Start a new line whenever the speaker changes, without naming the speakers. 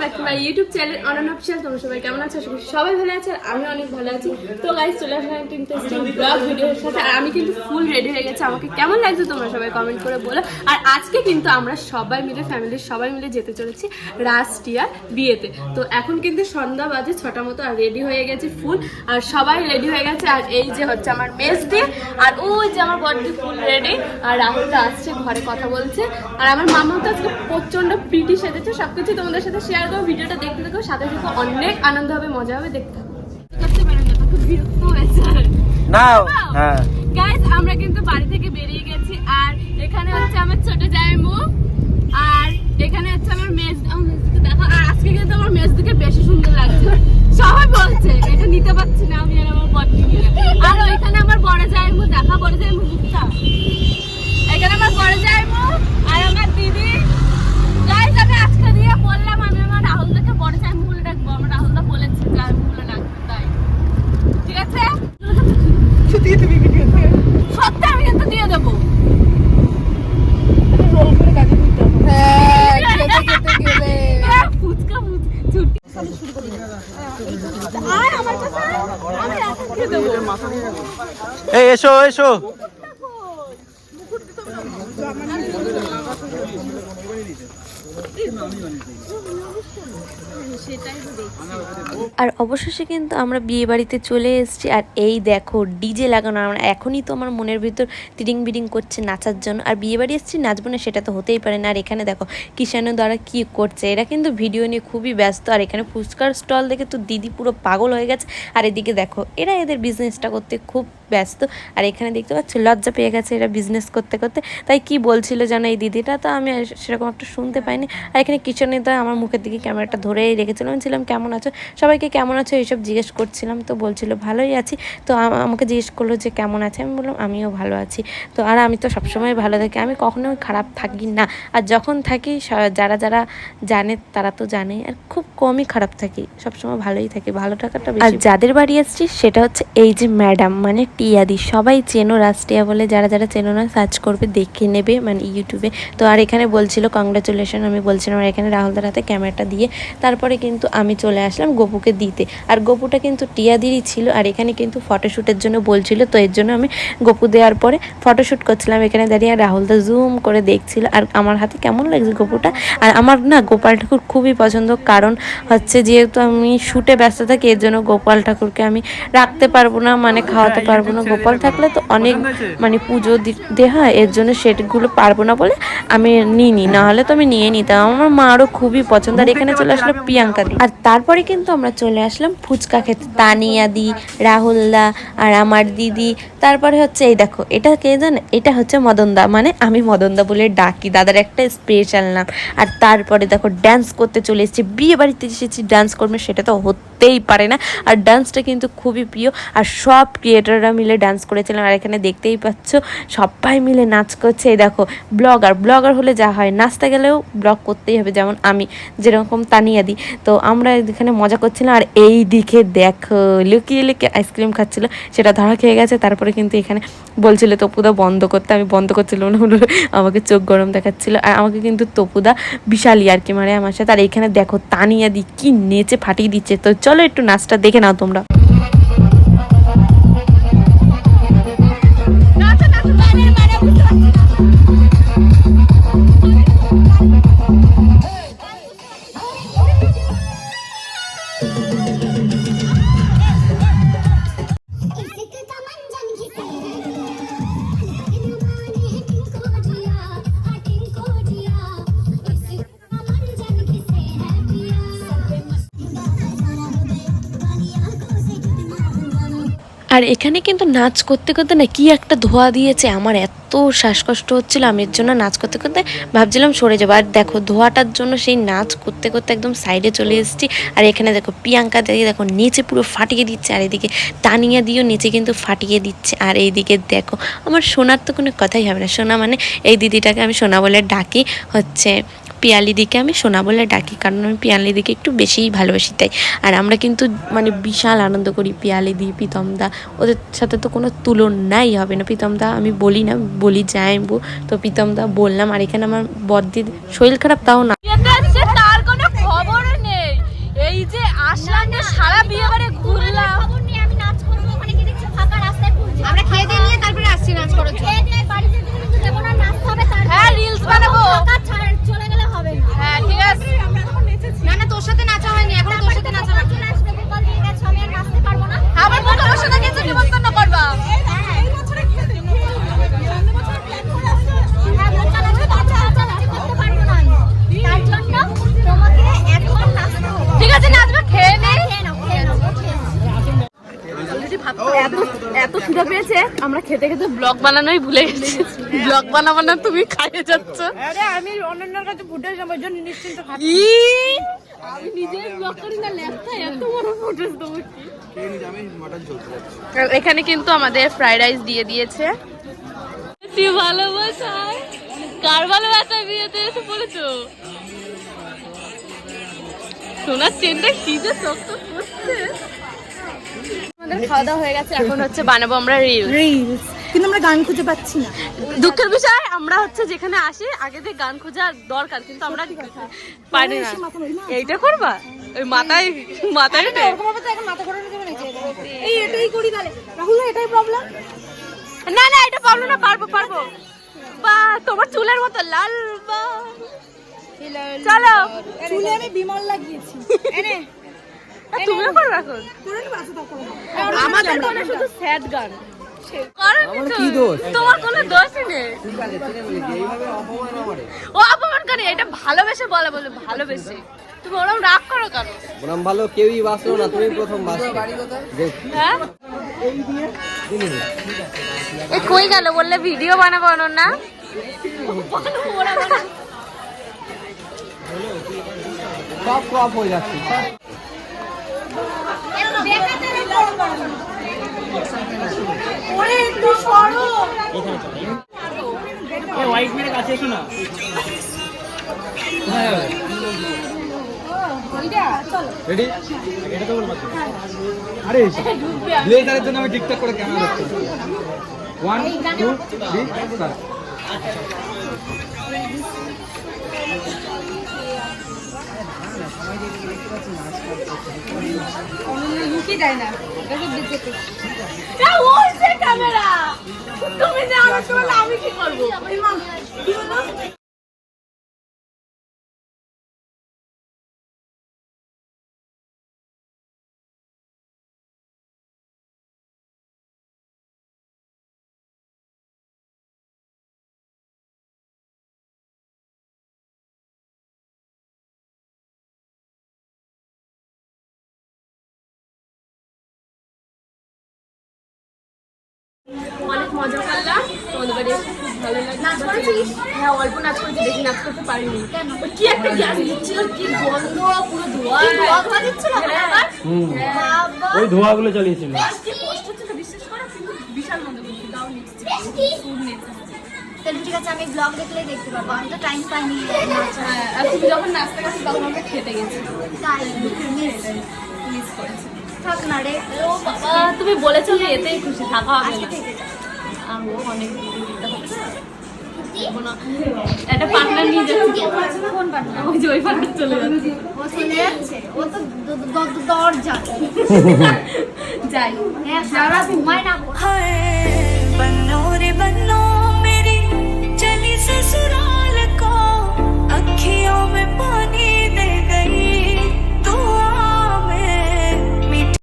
Back to my YouTube channel Ananya official তোমরা সবাই কেমন আছো? সবাই ভালো আছে আর আমি অনেক ভালো আছি। তো গাইস চলে আসলাম একটা ইন্টারেস্টিং ব্লগ ভিডিওর সাথে। আর আমি কিন্তু ফুল রেডি হয়ে গেছি। আমাকে কেমন লাগছে তোমরা সবাই কমেন্ট করে বলো। আর আজকে কিন্তু আমরা সবাই মিলে ফ্যামিলির সবাই মিলে যেতে চলেছি রাজটিয়ার বিয়েতে। তো এখন কিন্তু সন্ধ্যা বাজে, ছটা মতো, আর রেডি হয়ে গেছে ফুল আর সবাই রেডি হয়ে গেছে। আর এই যে হচ্ছে আমার মেজ দিয়ে আর ওই যে আমার বডি ফুল রেডি আর রাহুলটা আসছে, ঘরে কথা বলছে। আর আমার মামা তো আজকে প্রচণ্ড প্রীতি সেজেছে। সবকিছু তোমাদের সাথে শেয়ার করব ভিডিওটা দেখতে থাকো সাথে সাথে অনেক আনন্দ হবে মজা হবে দেখতে থাকো।
নাও হ্যাঁ।
আমরা কিন্তু বাড়ি থেকে বেরিয়ে গেছি আর এখানে হচ্ছে আমার ছোট জায়মু আর এখানে হচ্ছে আমার মেজ দেখো আর আজকে কিন্তু আমার মেজদিকে বেশি সুন্দর লাগছে। সবাই বলছে এটা নিতে পারছি না আমি আর আমার বড় আর ওইখানে আমার বড় জায়মু দেখা বড় জায়মু মুখটা এখানে আমার বড় জায়মু আর আমার দিদি গাইজ আমি আজকে দিয়ে বললাম আমি আমার রাহুল দাকে বড় জায়মু বলে ডাকবো আমার রাহুল দা বলেছে জায়মু বলে ডাকবো তাই ঠিক আছে সত্যি আমি কিন্তু দিয়ে দেবো ফুচকা ফুচকা ছুটি আয় আমার কাছে আমি এখন দিয়ে দেবো
এই এসো এসো।
আর অবশেষে কিন্তু আমরা বিয়ে বাড়িতে চলে এসেছি। আর এই দেখো, ডিজে লাগানো, আমরা এখনই তো আমার মনের ভিতর তিরিং বিরিং করছে নাচার জন্য। আর বিয়ে বাড়ি এসেছি, নাচবো না, সেটা তো হতেই পারে না। আর এখানে দেখো কিষাণু দ্বারা কি করছে? এরা কিন্তু ভিডিও নিয়ে খুবই ব্যস্ত। আর এখানে ফুচকার স্টল দেখে তো দিদি পুরো পাগল হয়ে গেছে। আর এদিকে দেখো, এরা এদের বিজনেসটা করতে খুব ব্যস্ত। আর এখানে দেখতে পাচ্ছ, লজ্জা পেয়ে গেছে এরা বিজনেস করতে করতে। তাই কি বলছিল যেন এই দিদিটা তো আমি সেরকম একটা শুনতে পাইনি। আর এখানে কিচেনে তো আমার মুখের দিকে ক্যামেরাটা ধরেই রেখেছিলাম। ছিলাম, কেমন আছো? সবাইকে কেমন আছো? এইসব জিজ্ঞেস করছিলাম, তো বলছিল, ভালোই আছি। তো আমাকে জিজ্ঞেস করল যে, কেমন আছে? আমি বললাম, আমিও ভালো আছি। তো আর আমি তো সবসময় ভালো থাকি। আমি কখনোই খারাপ থাকি না। আর যখন থাকি যারা যারা জানে, তারা তো জানেই। আর খুব কমই খারাপ থাকি। সবসময় ভালোই থাকি। ভালো থাকাটা আর যাদের বাড়ি আসছি, সেটা হচ্ছে এই যে ম্যাডাম মানে টিয়াদি। সবাই চেনো রাষ্ট্রিয়া বলে। যারা যারা চেনো না, সার্চ করবে, দেখে নেবে মানে ইউটিউবে তো আর এখানে বলছিল কংগ্রাচুলেশন আমি বলছিলাম, আর এখানে রাহুলদার হাতে ক্যামেরাটা দিয়ে। তারপরে কিন্তু আমি চলে আসলাম গোপুকে দিতে। আর গোপুটা কিন্তু টিয়াদিরই ছিল, আর এখানে কিন্তু ফটোশ্যুটের জন্য বলছিল, তো এর জন্য আমি গোপু দেওয়ার পরে ফটোশ্যুট করছিলাম এখানে দাঁড়িয়ে, আর রাহুলদা জুম করে দেখছিল, আর আমার হাতে কেমন লাগছে গোপুটা। আর আমার না গোপাল ঠাকুর খুবই পছন্দ, কারণ হচ্ছে যেহেতু আমি শুটে ব্যস্ত থাকি, এর জন্য গোপাল ঠাকুরকে আমি রাখতে পারব না মানে খাওয়াতে পারব না। গোপাল থাকলে তো অনেক মানে পুজো দিতে হয়, এর জন্য সেটগুলো পারব না বলে আমি নিইনি না হলে তো আমি নিয়ে নিতাম। আমার মারও খুবই পছন্দ, আর এখানে চলে আসলো প্রিয়াঙ্কা দি। আর তারপরে কিন্তু আমরা চলে আসলাম ফুচকা খেতে। তানিয়া দি, রাহুল দা, আর আমার দিদি। তারপরে হচ্ছে, এই দেখো, এটা কে জানে? এটা হচ্ছে মদনদা মানে আমি মদনদা বলে ডাকি, দাদার একটা স্পেশাল নাম। আর তারপরে দেখো ড্যান্স করতে চলে এসেছি। বিয়ে বাড়িতে এসেছি ডান্স করবে, সেটা তো হতেই পারে না। আর ডান্সটা কিন্তু খুবই প্রিয়। আর সব ক্রিয়েটাররা মিলে ডান্স করেছিলাম। আর এখানে দেখতেই পাচ্ছ, সবাই মিলে নাচ করছে। এই দেখো ব্লগার ব্লগার হলে যা হয়, নাচতে গেলেও ব্লগ করতেই হবে, যেমন আমি, যেরকম তানিয়া দিই তো আমরা এখানে মজা করছিলাম। আর এই দিকে দেখো, লুকিয়ে লুকিয়ে আইসক্রিম খাচ্ছিল। সেটা ধরা খেয়ে গেছে। তারপরে কিন্তু এখানে বলছিল তপুদা বন্ধ করতে। আমি বন্ধ করছিলাম না, হলো আমাকে চোখ গরম দেখাচ্ছিল। আর আমাকে কিন্তু তপুদা বিশাল আর কি মারে আমার সাথে। আর এখানে দেখো, তানিয়া দি কি নেচে ফাটিয়ে দিচ্ছে। তো চলো একটু নাচটা দেখে নাও তোমরা। আর এখানে কিন্তু নাচ করতে করতে না কি একটা ধোয়া দিয়েছে, আমার এত শ্বাসকষ্ট হচ্ছিল, আমি এর জন্য নাচ করতে করতে ভাবছিলাম সরে যাব। আর দেখো, ধোয়াটার জন্য সেই নাচ করতে করতে একদম সাইডে চলে এসেছি। আর এখানে দেখো, প্রিয়াঙ্কা দিয়ে দেখো, নিচে পুরো ফাটিয়ে দিচ্ছে, আর এদিকে তানিয়া দিয়েও নিচে কিন্তু ফাটিয়ে দিচ্ছে। আর এইদিকে দেখো, আমার সোনার তো কোনো কথাই হবে না। সোনা মানে এই দিদিটাকে আমি সোনা বলে ডাকি, হচ্ছে পিয়ালি দিকে আমি সোনা বলে ডাকি, কারণ আমি পিয়ালি দিকে একটু বেশিই ভালোবাসি তাই। আর আমরা কিন্তু মানে বিশাল আনন্দ করি পিয়ালি দি প্রীতমদা ওদের সাথে তো কোনো তুলনাই হবে না? প্রীতমদা আমি বলি না, বলি যাইবো তো প্রীতমদা বললাম, আর এখানে আমার বদ্দির শরীর খারাপ, তাও না।
খেতে খেতে ব্লগ বানানোই ভুলে গেছি। ব্লগ বানাবো না তুমি খাইয়ে যাচ্ছ।
আরে আমি কাছে ফুটেজ আমার জন্য নিশ্চিন্ত খাচ্ছি
আমি নিজে ব্লগ করি না এত বড় ফুটেজ দেবো এখানে কিন্তু আমাদের ফ্রাইড রাইস দিয়ে দিয়েছে। তুই ভালোবাসায় কার ভালোবাসায় বিয়েতে এসে পড়েছো? সোনার চেনটা কি যে শক্ত করছে। আমাদের খাওয়া দাওয়া হয়ে গেছে এখন হচ্ছে বানাবো আমরা রিল
রিলস কিন্তু আমরা গান খুঁজে পাচ্ছি না।
দুঃখের বিষয় আমরা হচ্ছে যেখানে আসি আগে থেকে গান খোঁজার দরকার কিন্তু আমরা পারি না। এইটা করবা? ওই মাথায় মাথায়
এই এটাই করি তাহলে। রাহুল এটাই প্রবলেম
না না এটা পারব না পারব পারব। বা তোমার চুলের মতো লাল বা। চলো।
চুলে আমি বিমল লাগিয়েছি। এনে
তুমিও করো এখন। আমাদের মনে শুধু স্যাড গান। করোনি তো। তোমার কোনো দোষই নেই। ও অপমান করে এটা ভালোবেসে বলে বলে ভালোবেসে। তুমি ওরম রাগ করো কেন?
বনাম ভালো কেউই না তুমি প্রথম
হ্যাঁ? এ কই গেল? বললে ভিডিও বানাবো না
সব ক্রপ হয়ে যাচ্ছে
ওরে একটু সরো
রেডি এটা তো বলব। আরে ব্লেজারের জন্য আমি টিকটক করে ক্যামেরা দেখতে ওয়ান টু থ্রি স্টার্ট
লুকি যায় না
ক্যামেরা তুমি আমি কি করব অনেক মজা করলাম। তোমাদের বাড়ি খুব ভালো লাগল। হ্যাঁ অল্প নাচ করেছি বেশি নাচ করতে পারিনি। কি একটা গ্যাস দিচ্ছিল কি গন্ধ পুরো ধোয়া। ধোয়া দিচ্ছিল?
ওই ধোঁয়াগুলো চালিয়েছিল।
কি কষ্ট হচ্ছিল বিশ্বাস করো কিন্তু বিশাল মজা করছি দাও নেক্সট
তাহলে ঠিক আছে আমি ব্লগ দেখলেই দেখতে আমি তো টাইম পাইনি
হ্যাঁ, আর তুমি যখন নাচতে গেছো তখন আমরা খেতে গেছি।
তাই
মিস করেছি।
থাক না রে
ও বাবা তুমি বলেছ যে এতেই খুশি থাকা হবে না। আমি অনেক দিতে দিতে হবে না। একটা পার্টনার নিয়ে যাচ্ছি।
কোন পার্টনার
ওই যে ওই পার্টনার চলে যাচ্ছে।
ও চলে যাচ্ছে? ও তো দ- দ- দ- দরজা।
যাই।
হ্যাঁ সারা ঘুমায় না।